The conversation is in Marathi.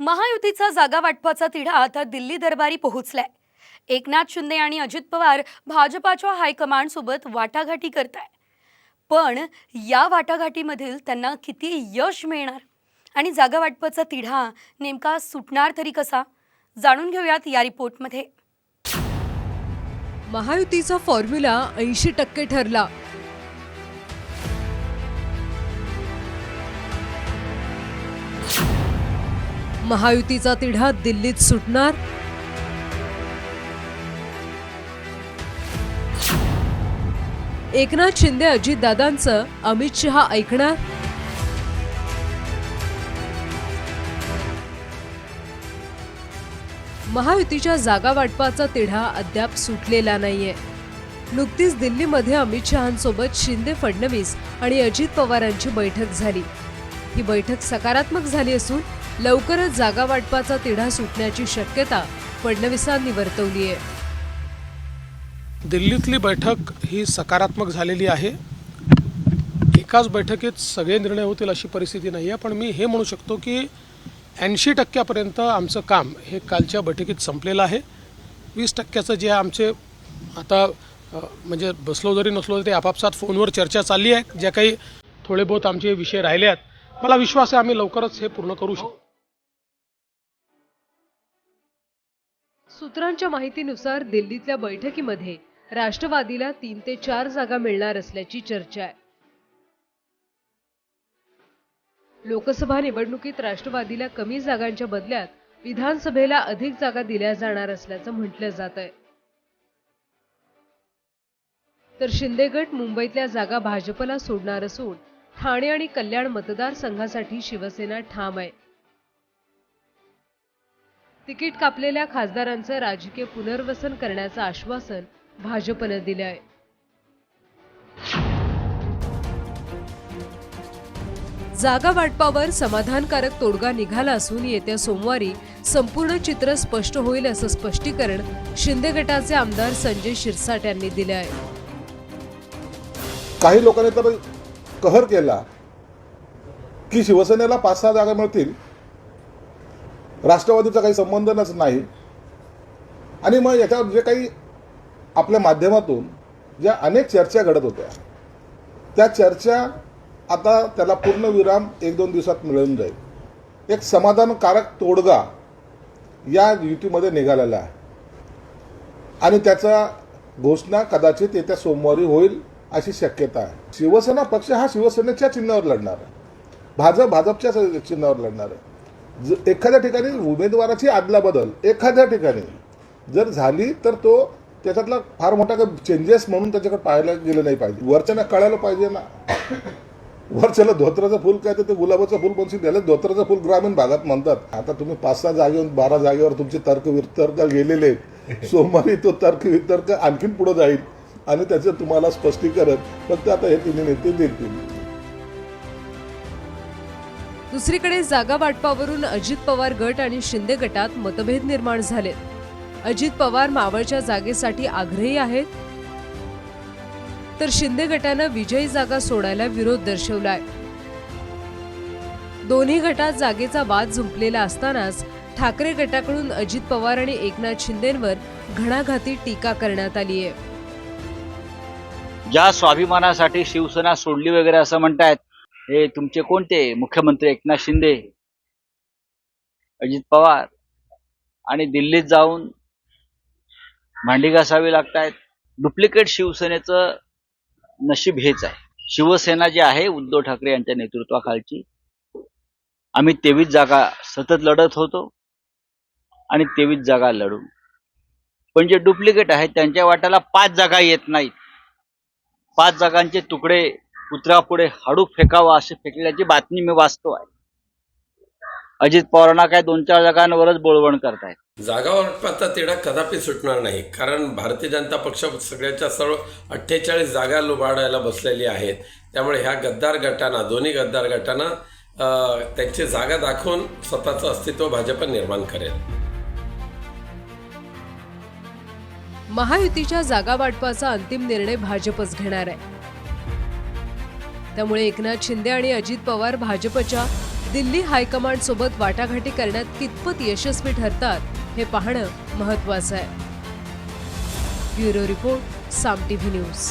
महायुतीचा जागा वाटपाचा तिढा आता दिल्ली दरबारी पोहोचलाय. एकनाथ शिंदे आणि अजित पवार भाजपाच्या हायकमांडसोबत वाटाघाटी करताय. पण या वाटाघाटीमधील त्यांना किती यश मिळणार? आणि जागा वाटपाचा तिढा नेमका सुटणार तरी कसा? जाणून घेऊयात या रिपोर्टमध्ये. महायुतीचा फॉर्म्युला ऐंशी टक्के ठरला. महायुतीचा तिढा दिल्लीत सुटणार? एकनाथ शिंदे अजितदादांचं अमित शहा ऐकणार? महायुतीच्या जागा वाटपाचा तिढा अद्याप सुटलेला नाहीये. नुकतीच दिल्लीमध्ये अमित शहांसोबत शिंदे फडणवीस आणि अजित पवारांची बैठक झाली. ही बैठक सकारात्मक झाली असून लवकरच जागा वाटपाचा तिढा सुटण्याची शक्यता फडणवीसांनी वर्तवली आहे. दिल्लीतली बैठक ही सकारात्मक झालेली आहे. एकाच बैठकीत सगळे निर्णय होतील अशी परिस्थिती नाही आहे पण मी हे म्हणू शकतो की ऐंशी टक्क्यापर्यंत आमचं काम हे कालच्या बैठकीत संपलेलं आहे. वीस टक्क्याचं जे आमचे आता म्हणजे बसलो जरी नसलो तरी ते आपापसात फोनवर चर्चा चालली आहे. ज्या काही थोडे बहुत आमचे विषय राहिले आहेत मला विश्वास आहे आम्ही लवकरच हे पूर्ण करू शकतो सूत्रांच्या माहितीनुसार दिल्लीतल्या बैठकीमध्ये राष्ट्रवादीला तीन ते चार जागा मिळणार असल्याची चर्चा आहे. लोकसभा निवडणुकीत राष्ट्रवादीला कमी जागांच्या बदल्यात विधानसभेला अधिक जागा दिल्या जाणार असल्याचं म्हटलं जात आहे. तर शिंदे गट मुंबईतल्या जागा भाजपला सोडणार असून ठाणे आणि कल्याण मतदारसंघासाठी शिवसेना ठाम आहे. तिकीट कापलेल्या खासदारांचं राजकीय पुनर्वसन करण्याचं आश्वासन भाजपनं दिलं आहे. जागा वाटपावर समाधानकारक तोडगा निघाला असून येत्या सोमवारी संपूर्ण चित्र स्पष्ट होईल असं स्पष्टीकरण शिंदे गटाचे आमदार संजय शिरसाट यांनी दिले आहे. काही लोकांनी तर कहर केला की शिवसेनेला पाच सहा जागा मिळतील राष्ट्रवादीचा काही संबंधच नाही. आणि मग याच्यावर जे काही आपल्या माध्यमातून ज्या अनेक चर्चा घडत होत्या त्या चर्चा आता त्याला पूर्ण विराम एक दोन दिवसात मिळून जाईल. एक समाधानकारक तोडगा या युतीमध्ये निघालेला आहे. आणि त्याचा घोषणा कदाचित येत्या सोमवारी होईल अशी शक्यता आहे. शिवसेना पक्ष हा शिवसेनेच्या चिन्हावर लढणार आहे. भाजप भाजपच्या चिन्हावर लढणार आहे. ज एखाद्या ठिकाणी उमेदवाराची आदला बदल एखाद्या ठिकाणी. जर झाली तर तो त्याच्यातला फार मोठा काही चेंजेस म्हणून त्याच्याकडे पाहायला गेलं नाही पाहिजे. वरच्याला कळायला पाहिजे ना. वरच्याला धोत्राचं फुल काय तर ते गुलाबाचं फुल बनशील त्याला धोत्राचं फुल ग्रामीण भागात म्हणतात. आता तुम्ही पाच सहा जागेवर बारा जागेवर तुमचे तर्क वितर्क गेलेले आहेत. सोमवारी तो तर्क वितर्क आणखीन पुढे जाईल आणि त्याचं तुम्हाला स्पष्टीकरण. फक्त आता हे तिने नेते देतील. दुसरीकडे जागा वाटपावरून अजित पवार गट आणि शिंदे गटात मतभेद निर्माण झाले अजित पवार मावळच्या जागेसाठी आग्रही आहेत. तर शिंदे गटानं विजयी जागा सोडायला विरोध दर्शवलाय. दोन्ही गटात जागेचा वाद झुंपलेला असतानाच ठाकरे गटाकडून अजित पवार आणि एकनाथ शिंदेंवर घणाघाती टीका करण्यात आली आहे. ज्या स्वाभिमानासाठी शिवसेना सोडली वगैरे असं म्हणतायत हे तुमचे कोणते? मुख्यमंत्री एकनाथ शिंदे अजित पवार आणि दिल्लीत जाऊन भांडी घासावी लागतायत. डुप्लिकेट शिवसेनेचं नशीब हेच आहे. शिवसेना जी आहे उद्धव ठाकरे यांच्या नेतृत्वाखालची आम्ही तेवीस जागा सतत लढत होतो आणि तेवीस जागा लढू पण जे डुप्लिकेट आहेत त्यांच्या वाट्याला पाच जागा येत नाहीत. पाच जागांचे तुकडे कुत्र्यापुढे हाडू फेकावा असे फेकल्याची बातमी मी वाचतो आहे. अजित पवारांना काय दोन चार जागांवरच बोळवण करतायत. जागा वाटपाचा तिढा कदापि सुटणार नाही कारण भारतीय जनता पक्ष सगळ्याच्या सर्व अठ्ठेचाळीस जागा लुबाडायला बसलेली आहेत. त्यामुळे ह्या गद्दार गटांना दोन्ही गद्दार गटांना त्यांची जागा दाखवून स्वतःचं अस्तित्व भाजप निर्माण करेल. महायुतीच्या जागा वाटपाचा अंतिम निर्णय भाजपच घेणार आहे. त्यामुळे एकनाथ शिंदे आणि अजित पवार भाजपच्या दिल्ली हायकमांड सोबत वाटाघाटी करण्यात कितपत यशस्वी ठरतात हे पाहणं महत्वाचं आहे. Bureau report Saam TV news.